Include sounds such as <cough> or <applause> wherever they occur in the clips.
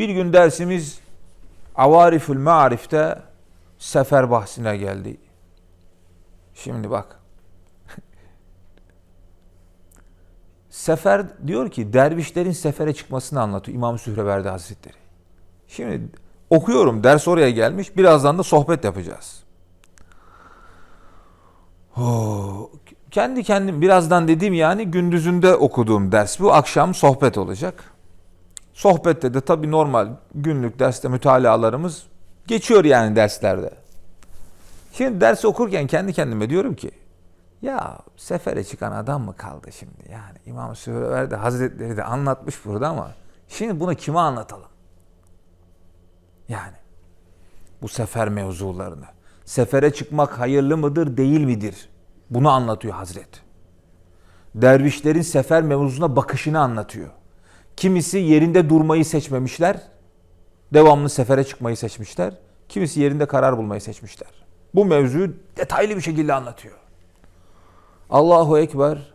Bir gün dersimiz Avarifül Ma'arif'te sefer bahsine geldi. Şimdi bak. <laughs> Sefer diyor ki dervişlerin sefere çıkmasını anlatıyor İmam Sühreverdi Hazretleri. Şimdi okuyorum ders oraya gelmiş. Birazdan da sohbet yapacağız. Oo, kendi kendim birazdan dediğim yani gündüzünde okuduğum ders bu. Akşam sohbet olacak. Sohbette de tabii normal günlük derste mütalalarımız geçiyor yani derslerde. Şimdi ders okurken kendi kendime diyorum ki ya sefere çıkan adam mı kaldı şimdi? Yani İmam Sühreverdi Hazretleri de anlatmış burada ama şimdi bunu kime anlatalım? Yani bu sefer mevzularını. Sefere çıkmak hayırlı mıdır, değil midir? Bunu anlatıyor Hazret. Dervişlerin sefer mevzusuna bakışını anlatıyor. Kimisi yerinde durmayı seçmemişler, devamlı sefere çıkmayı seçmişler. Kimisi yerinde karar bulmayı seçmişler. Bu mevzuyu detaylı bir şekilde anlatıyor. Allahu Ekber.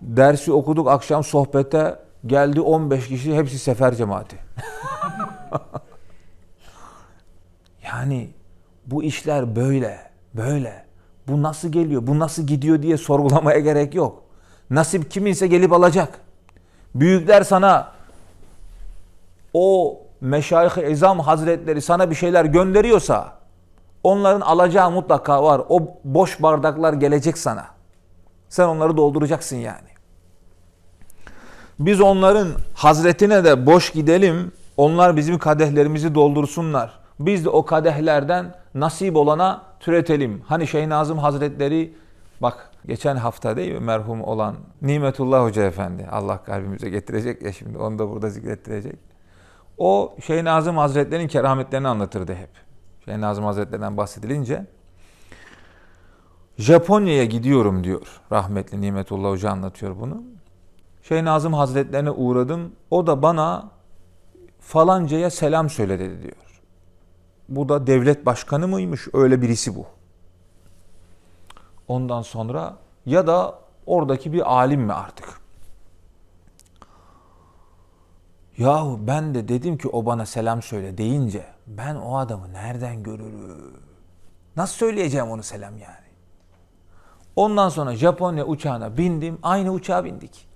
Dersi okuduk akşam sohbete geldi 15 kişi hepsi sefer cemaati. <laughs> yani bu işler böyle, böyle. Bu nasıl geliyor, bu nasıl gidiyor diye sorgulamaya gerek yok. Nasip kiminse gelip alacak. Büyükler sana o meşayih-i izam hazretleri sana bir şeyler gönderiyorsa onların alacağı mutlaka var. O boş bardaklar gelecek sana. Sen onları dolduracaksın yani. Biz onların hazretine de boş gidelim. Onlar bizim kadehlerimizi doldursunlar. Biz de o kadehlerden nasip olana türetelim. Hani Şeyh Nazım Hazretleri bak geçen hafta değil mi merhum olan Nimetullah Hoca Efendi Allah kalbimize getirecek ya şimdi onu da burada zikrettirecek. O Şeyh Nazım Hazretleri'nin kerametlerini anlatırdı hep. Şeyh Nazım Hazretleri'nden bahsedilince Japonya'ya gidiyorum diyor. Rahmetli Nimetullah Hoca anlatıyor bunu. Şeyh Nazım Hazretlerine uğradım. O da bana falancaya selam söyle dedi diyor. Bu da devlet başkanı mıymış? Öyle birisi bu. Ondan sonra ya da oradaki bir alim mi artık? Yahu ben de dedim ki o bana selam söyle deyince ben o adamı nereden görürüm? Nasıl söyleyeceğim onu selam yani? Ondan sonra Japonya uçağına bindim. Aynı uçağa bindik.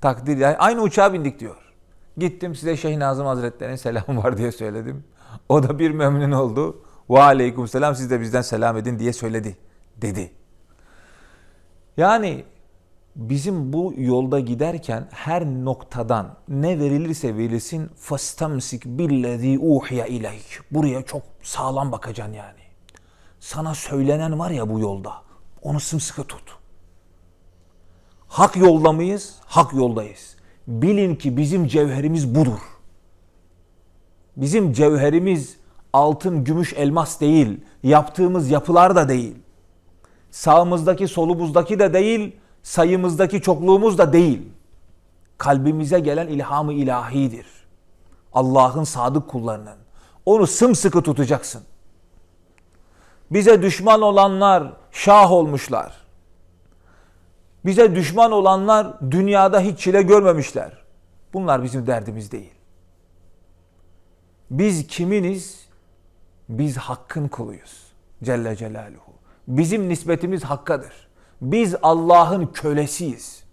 Takdir yani aynı uçağa bindik diyor. Gittim size Şeyh Nazım Hazretleri'nin selamı var diye söyledim. O da bir memnun oldu. Ve aleyküm selam siz de bizden selam edin diye söyledi. Dedi. Yani bizim bu yolda giderken her noktadan ne verilirse verilsin fastamsik billezî uhiye ileyk. Buraya çok sağlam bakacaksın yani. Sana söylenen var ya bu yolda. Onu sımsıkı tut. Hak yolda mıyız? Hak yoldayız. Bilin ki bizim cevherimiz budur. Bizim cevherimiz altın, gümüş, elmas değil. Yaptığımız yapılar da değil. Sağımızdaki, solumuzdaki de değil. Sayımızdaki çokluğumuz da değil. Kalbimize gelen ilhamı ilahidir. Allah'ın sadık kullarının. Onu sımsıkı tutacaksın. Bize düşman olanlar şah olmuşlar. Bize düşman olanlar dünyada hiç çile görmemişler. Bunlar bizim derdimiz değil. Biz kiminiz? Biz Hakk'ın kuluyuz. Celle Celaluhu. Bizim nispetimiz Hakk'adır. Biz Allah'ın kölesiyiz.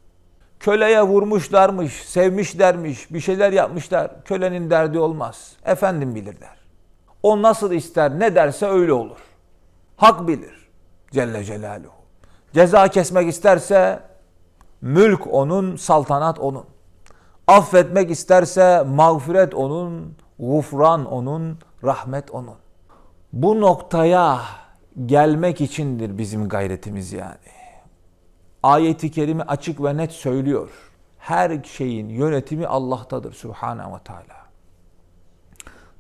Köleye vurmuşlarmış, sevmişlermiş, bir şeyler yapmışlar. Kölenin derdi olmaz. Efendim bilir der. O nasıl ister, ne derse öyle olur. Hak bilir. Celle Celaluhu. Ceza kesmek isterse mülk onun, saltanat onun. Affetmek isterse mağfiret onun, gufran onun, rahmet onun. Bu noktaya gelmek içindir bizim gayretimiz yani. Ayeti kerime açık ve net söylüyor. Her şeyin yönetimi Allah'tadır Subhanahu ve Teala.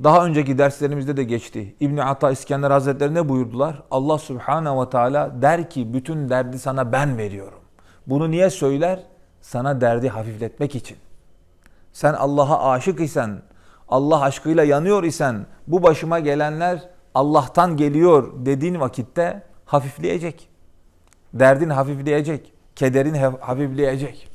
Daha önceki derslerimizde de geçti. İbn Ata İskender Hazretleri ne buyurdular? Allah Subhanahu ve Teala der ki bütün derdi sana ben veriyorum. Bunu niye söyler? Sana derdi hafifletmek için. Sen Allah'a aşık isen, Allah aşkıyla yanıyor isen bu başıma gelenler Allah'tan geliyor dediğin vakitte hafifleyecek. Derdin hafifleyecek. Kederin hafifleyecek.